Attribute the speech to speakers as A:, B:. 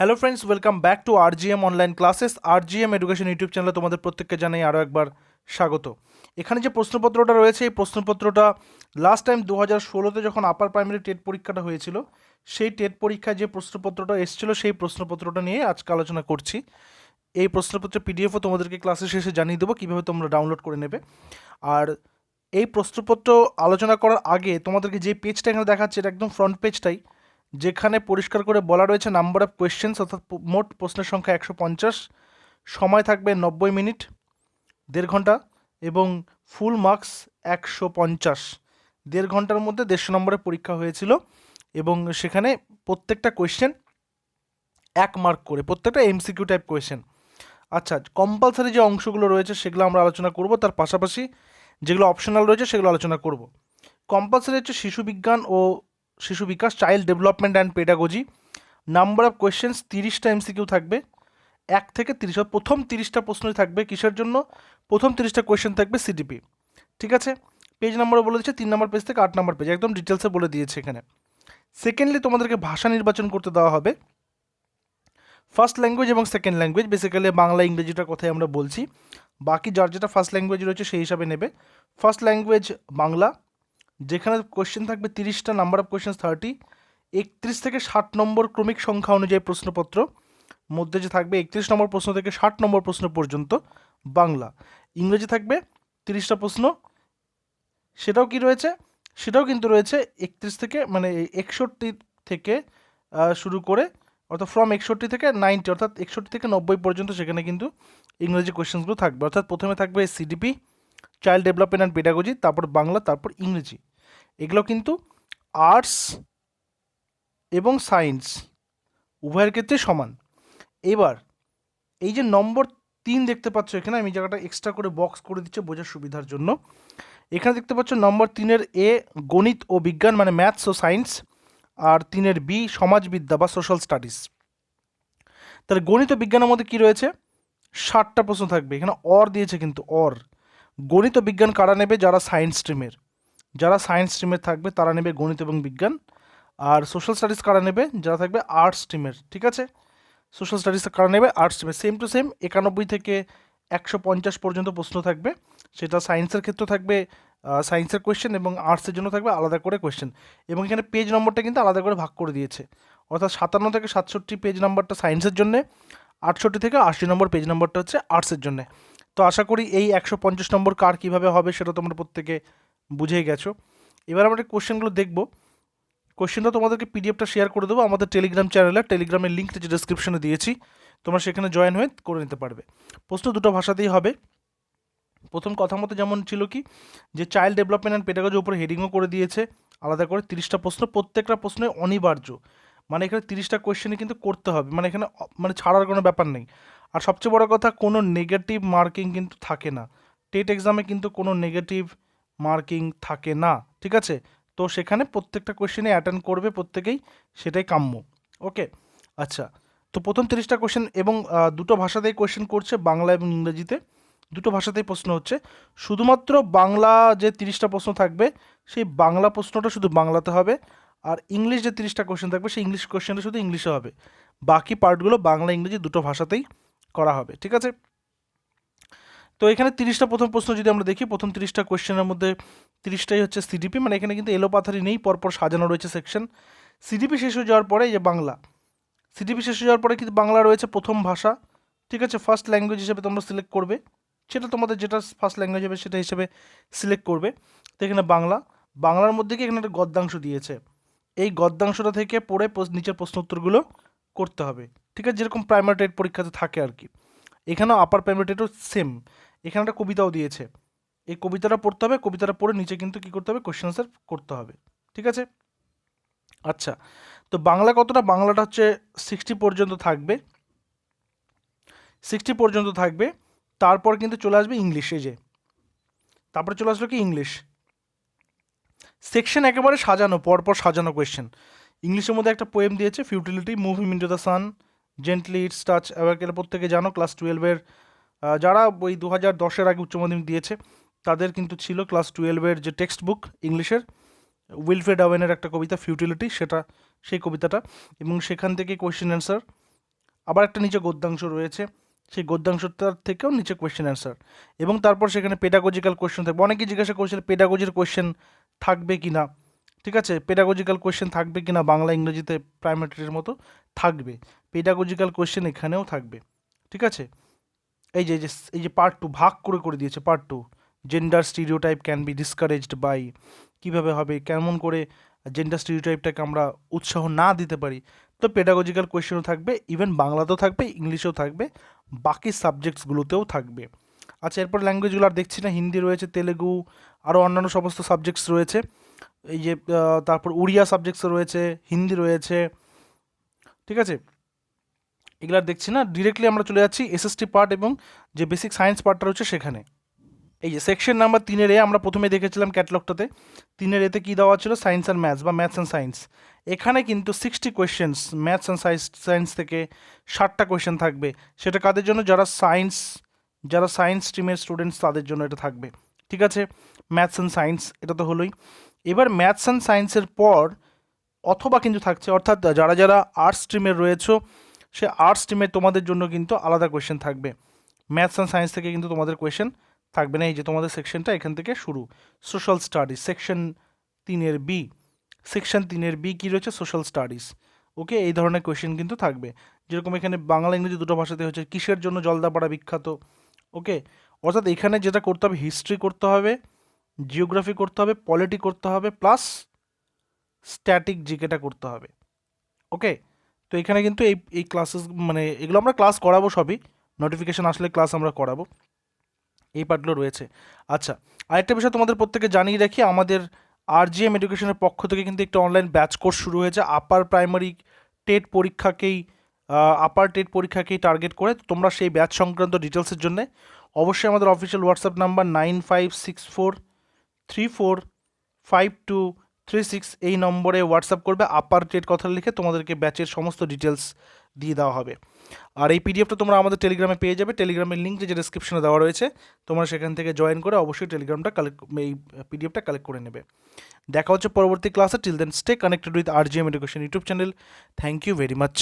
A: Hello friends welcome back to R GM online classes R GM education YouTube চ্যানেলে তোমাদের প্রত্যেককে জানাই আরও একবার স্বাগত। এখানে যে প্রশ্নপত্রটা রয়েছে, এই প্রশ্নপত্রটা লাস্ট টাইম দু হাজার ষোলোতে যখন আপার প্রাইমারি টেট পরীক্ষাটা হয়েছিল, সেই টেট পরীক্ষায় যে প্রশ্নপত্রটা এসেছিল, সেই প্রশ্নপত্রটা নিয়ে আজকে আলোচনা করছি। এই প্রশ্নপত্রের পিডিএফও তোমাদেরকে ক্লাসের শেষে জানিয়ে দেবো, কীভাবে তোমরা ডাউনলোড করে নেবে। আর এই প্রশ্নপত্র আলোচনা করার আগে তোমাদেরকে যে পেজটা এখানে দেখাচ্ছে, এটা একদম ফ্রন্ট পেজটাই যেখানে পরিষ্কার করে বলা রয়েছে নাম্বার অফ কোয়েশ্চেন্স অর্থাৎ মোট প্রশ্নের সংখ্যা একশো পঞ্চাশ। সময় থাকবে নব্বই মিনিট, দেড় ঘণ্টা এবং ফুল মার্কস একশো পঞ্চাশ। দেড় ঘণ্টার মধ্যে দেড়শো নম্বরের পরীক্ষা হয়েছিল এবং সেখানে প্রত্যেকটা কোয়েশ্চেন এক মার্ক করে, প্রত্যেকটা এমসিকিউ টাইপ কোয়েশ্চেন আচ্ছা কম্পালসারি যে অংশগুলো রয়েছে সেগুলো আমরা আলোচনা করব, তার পাশাপাশি যেগুলো অপশনাল রয়েছে সেগুলো আলোচনা করব। কম্পালসারি হচ্ছে শিশু বিজ্ঞান ও শিশু বিকাশ child development and pedagogy number of questions তিরিশটা এমসিকিউ থাকবে। এক থেকে তিরিশ প্রথম তিরিশটা প্রশ্নই থাকবে কিসের জন্য? প্রথম তিরিশটা কোয়েশ্চেন থাকবে সিডিপি ঠিক আছে? পেজ নাম্বারও বলে দিচ্ছে, তিন নম্বর পেজ থেকে আট নম্বর পেজ একদম ডিটেলসে বলে দিয়েছে এখানে। সেকেন্ডলি তোমাদেরকে ভাষা নির্বাচন করতে দেওয়া হবে। ফার্স্ট ল্যাঙ্গুয়েজ এবং সেকেন্ড ল্যাঙ্গুয়েজ বেসিক্যালি বাংলা, ইংরেজিটা কথাই আমরা বলছি। বাকি যার যেটা ফার্স্ট ল্যাঙ্গুয়েজ রয়েছে, সেই হিসাবে নেবে। ফার্স্ট ল্যাঙ্গুয়েজ বাংলা যেখানে কোয়েশ্চেন থাকবে তিরিশটা নাম্বার অফ কোয়েশ্চেন থার্টি একত্রিশ থেকে ষাট নম্বর ক্রমিক সংখ্যা অনুযায়ী প্রশ্নপত্র, মধ্যে যে থাকবে একত্রিশ নম্বর প্রশ্ন থেকে ষাট নম্বর প্রশ্ন পর্যন্ত বাংলা। ইংরেজি থাকবে তিরিশটা প্রশ্ন, সেটাও কি রয়েছে? সেটাও কিন্তু রয়েছে একত্রিশ থেকে মানে একষট্টি থেকে শুরু করে, অর্থাৎ ফ্রম একষট্টি থেকে নাইনটি অর্থাৎ একষট্টি থেকে নব্বই পর্যন্ত সেখানে কিন্তু ইংরেজি কোয়েশ্চেন্সগুলো থাকবে। অর্থাৎ প্রথমে থাকবে CDP child development and pedagogy তারপর বাংলা, তারপর ইংরেজি। এগুলো কিন্তু আর্টস এবং সায়েন্স উভয়ের ক্ষেত্রে সমান। এবার, এই যে নম্বর তিন দেখতে পাচ্ছ এখানে, আমি জায়গাটা এক্সট্রা করে বক্স করে দিচ্ছি বোঝার সুবিধার জন্য। এখানে দেখতে পাচ্ছ নম্বর তিনের এ, গণিত ও বিজ্ঞান মানে ম্যাথস ও সায়েন্স আর তিনের বি, সমাজবিদ্যা বা সোশ্যাল স্টাডিজ তাহলে গণিত ও বিজ্ঞানের মধ্যে কী রয়েছে? ষাটটা প্রশ্ন থাকবে। এখানে অর দিয়েছে কিন্তু অর গণিত ও বিজ্ঞান কারা নেবে? যারা সায়েন্স স্ট্রিমের যারা সায়েন্স স্ট্রিমের থাকবে, তারা নেবে গণিত এবং বিজ্ঞান। আর সোশ্যাল স্টাডিজ কারা নেবে? যারা থাকবে আর্টস স্ট্রিমের ঠিক আছে? সোশ্যাল স্টাডিজ কারা নেবে? আর্টস স্ট্রিমের সেম টু সেম একানব্বই থেকে একশো পঞ্চাশ পর্যন্ত প্রশ্ন থাকবে। সেটা সায়েন্সের ক্ষেত্রে থাকবে সায়েন্সের কোয়েশ্চেন এবং আর্টসের জন্য থাকবে আলাদা করে কোয়েশ্চেন এবং এখানে পেজ নম্বরটা কিন্তু আলাদা করে ভাগ করে দিয়েছে। অর্থাৎ সাতান্ন থেকে সাতষট্টি পেজ নাম্বারটা সায়েন্সের জন্যে, আটষট্টি থেকে আশি নম্বর পেজ নম্বরটা হচ্ছে আর্টসের জন্যে। তো আশা করি এই একশো পঞ্চাশ নম্বর কার কীভাবে হবে সেটা তোমরা প্রত্যেকে বুঝেই গেছো। এবার আমরা কোশ্চেনগুলো দেখব। কোশ্চেনটা তোমাদেরকে পিডিএফটা শেয়ার করে দেবো। আমাদের টেলিগ্রাম চ্যানেলে, টেলিগ্রামের লিঙ্কটা যে ডিসক্রিপশনে দিয়েছি, তোমরা সেখানে জয়েন হয়ে করে নিতে পারবে। প্রশ্ন দুটো ভাষাতেই হবে। প্রথম কথা মতো যেমন ছিল কি, যে চাইল্ড ডেভেলপমেন্ট অ্যান্ড পেডাগজির উপরে হেডিংও করে দিয়েছে, আলাদা করে তিরিশটা প্রশ্ন, প্রত্যেকটা প্রশ্নে অনিবার্য। মানে এখানে তিরিশটা কোয়েশ্চেনই কিন্তু করতে হবে। মানে এখানে মানে ছাড়ার কোনো ব্যাপার নেই। আর সবচেয়ে বড় কথা, কোনো নেগেটিভ মার্কিং কিন্তু থাকে না। টেট এক্সামে কিন্তু কোনো নেগেটিভ মার্কিং থাকে না, ঠিক আছে? তো সেখানে প্রত্যেকটা কোয়েশ্চেনে অ্যাটেন্ড করবে, প্রত্যেকেই সেটাই কাম্য। ওকে আচ্ছা। তো প্রথম তিরিশটা কোয়েশ্চেন এবং দুটো ভাষাতেই কোয়েশ্চেন করছে, বাংলা এবং ইংরেজিতে। দুটো ভাষাতেই প্রশ্ন হচ্ছে, শুধুমাত্র বাংলা যে তিরিশটা প্রশ্ন থাকবে, সেই বাংলা প্রশ্নটা শুধু বাংলাতে হবে, আর ইংলিশ যে তিরিশটা কোয়েশ্চেন থাকবে, সেই ইংলিশ কোয়েশ্চেনটা শুধু ইংলিশে হবে। বাকি পার্টগুলো বাংলা, ইংরেজি দুটো ভাষাতেই করা হবে, ঠিক আছে? তো এখানে তিরিশটা প্রথম প্রশ্ন যদি আমরা দেখি, প্রথম তিরিশটা কোয়েশ্চেনের মধ্যে তিরিশটাই হচ্ছে সিডিপি মানে এখানে কিন্তু এলোপাথারি নেই, পরপর সাজানো রয়েছে সেকশন। সিডিপি শেষ হয়ে যাওয়ার পরে যে বাংলা, সিডিপি শেষ হয়ে যাওয়ার পরে কিন্তু বাংলা রয়েছে প্রথম ভাষা, ঠিক আছে? ফার্স্ট ল্যাঙ্গুয়েজ হিসেবে তোমরা সিলেক্ট করবে, সেটা তোমাদের যেটা ফার্স্ট ল্যাঙ্গুয়েজ হবে সেটা হিসেবে সিলেক্ট করবে। তো এখানে বাংলা, বাংলার মধ্যে কি এখানে একটা গদ্যাংশ দিয়েছে? এই গদ্যাংশটা থেকে পড়ে নিচের প্রশ্ন উত্তরগুলো করতে হবে। ঠিক আছে, যেরকম প্রাইমারি টেট পরীক্ষাতে থাকে আর কি। এখানেও আপার প্রাইমারি টেটও সেম এখানে একটা কবিতাও দিয়েছে। এই কবিতাটা পড়তে হবে, কবিতাটা পড়ে নিচে কিন্তু কী করতে হবে কোশ্চেন আনসার করতে হবে। ঠিক আছে? আচ্ছা তো বাংলা কতটা? বাংলাটা হচ্ছে সিক্সটি পর্যন্ত থাকবে। সিক্সটি পর্যন্ত থাকবে। তারপর কিন্তু চলে আসবে ইংলিশে যে। তারপরে চলে আসলো কি? ইংলিশ সেকশন একেবারে সাজানো, পরপর সাজানো কোয়েশ্চেন ইংলিশের মধ্যে একটা পোয়েম দিয়েছে futility move him into the sun gently its touch অ্যাওয়ারকেলে প্রত্যেকে জানো ক্লাস টুয়েলভের যারা ওই দু হাজার দশের আগে উচ্চ মাধ্যমিক দিয়েছে, তাদের কিন্তু ছিল ক্লাস টুয়েলভের যে টেক্সট বুক ইংলিশের উইলফ্রেড আওয়েনের একটা কবিতা ফিউটিলিটি সেটা, সেই কবিতাটা, এবং সেখান থেকে কোয়েশ্চেন অ্যান্সার আবার একটা নিচে গদ্যাংশ রয়েছে, সেই গদ্যাংশটার থেকেও নিচে কোয়েশ্চেন অ্যান্সার এবং তারপর সেখানে পেডাগোজিক্যাল কোয়েশ্চেন থাকবে। অনেকেই জিজ্ঞাসা করেছিল পেডাগোজির কোয়েশ্চেন থাকবে কি না ঠিক আছে? পেডাগোজিক্যাল কোয়েশ্চেন থাকবে কি না বাংলা, ইংরেজিতে প্রাইমারিটির মতো? থাকবে। পেডাগোজিক্যাল কোয়েশ্চেন এখানেও থাকবে। ঠিক আছে? এই যে এই যে এই যে পার্ট টু ভাগ করে করে দিয়েছে part two gender stereotype can be discouraged by কীভাবে হবে? কেমন করে জেন্ডার স্টিরিওটাইপটাকে আমরা উৎসাহ না দিতে পারি? তো পেডাগোজিক্যাল কোয়েশ্চেনও থাকবে ইভেন বাংলাতেও থাকবে, ইংলিশেও থাকবে, বাকি সাবজেক্টসগুলোতেও থাকবে। আচ্ছা এরপর ল্যাঙ্গুয়েজগুলো আর দেখছি না, হিন্দি রয়েছে, তেলেগু আরও অন্যান্য সমস্ত সাবজেক্টস রয়েছে। এই যে তারপর উড়িয়া সাবজেক্টস রয়েছে, হিন্দি রয়েছে, ঠিক আছে? এগুলো দেখছি না ডিরেক্টলি আমরা চলে যাচ্ছি এসএসটি পার্ট এবং যে বেসিক সায়েন্স পার্টটা রয়েছে সেখানে। এই যে সেকশন নাম্বার তিনের এ আমরা প্রথমে দেখেছিলাম ক্যাটলগটাতে তিনের এতে কী দেওয়া ছিল? সায়েন্স অ্যান্ড ম্যাথস বা ম্যাথস অ্যান্ড সায়েন্স এখানে কিন্তু sixty questions maths and science science থেকে ষাটটা কোয়েশ্চেন থাকবে। সেটা কাদের জন্য? যারা সায়েন্স যারা সায়েন্স স্ট্রিমের স্টুডেন্টস তাদের জন্য এটা থাকবে। ঠিক আছে? ম্যাথস অ্যান্ড সায়েন্স এটা তো হলোই। এবার ম্যাথস অ্যান্ড সায়েন্সের পর অথবা কিন্তু থাকছে, অর্থাৎ যারা যারা আর্টস স্ট্রিমের রয়েছে, সে আর্টস স্ট্রিমে তোমাদের জন্য কিন্তু আলাদা কোয়েশ্চেন থাকবে। ম্যাথস অ্যান্ড সায়েন্স থেকে কিন্তু তোমাদের কোয়েশ্চেন থাকবে না। এই যে তোমাদের সেকশনটা এখান থেকে শুরু। সোশ্যাল স্টাডিজ সেকশন তিনের বি সেকশন তিনের বি কী রয়েছে? সোশ্যাল স্টাডিজ ওকে এই ধরনের কোয়েশ্চেন কিন্তু থাকবে। যেরকম এখানে বাংলা, ইংরেজি দুটো ভাষাতে হচ্ছে, কিসের জন্য জলদাপাড়া বিখ্যাত? ওকে অর্থাৎ এখানে যেটা করতে হবে হিস্ট্রি করতে হবে জিওগ্রাফি করতে হবে পলিটি করতে হবে প্লাস স্ট্যাটিক জিকেটা করতে হবে। ওকে তো এখানে কিন্তু এই এই ক্লাসেস মানে এগুলো আমরা ক্লাস করাবো সবই। নোটিফিকেশান আসলে ক্লাস আমরা করাবো। এই পার্টগুলো রয়েছে। আচ্ছা আরেকটা বিষয় তোমাদের প্রত্যেকে জানিয়ে রাখি, আমাদের আর জি এম এডুকেশনের পক্ষ থেকে কিন্তু একটা অনলাইন ব্যাচ কোর্স শুরু হয়েছে। আপার প্রাইমারি টেট পরীক্ষাকেই আপার টেট পরীক্ষাকেই টার্গেট করে তোমরা সেই ব্যাচ সংক্রান্ত ডিটেলসের জন্য অবশ্যই আমাদের official WhatsApp number nine five six four three four five two three six এই নম্বরে হোয়াটসঅ্যাপ করবে। আপার ডেট কথা লিখে তোমাদেরকে ব্যাচের সমস্ত ডিটেলস দিয়ে দেওয়া হবে। আর এই পিডিএফটা তোমরা আমাদের টেলিগ্রামে পেয়ে যাবে। টেলিগ্রামের লিঙ্ক যে ডিসক্রিপশনে দেওয়া রয়েছে, তোমরা সেখান থেকে জয়েন করে অবশ্যই টেলিগ্রামটা কালেক্ট এই পিডিএফটা কালেক্ট করে নেবে। দেখা হচ্ছে পরবর্তী ক্লাসে till then stay connected with R G M education YouTube channel thank you very much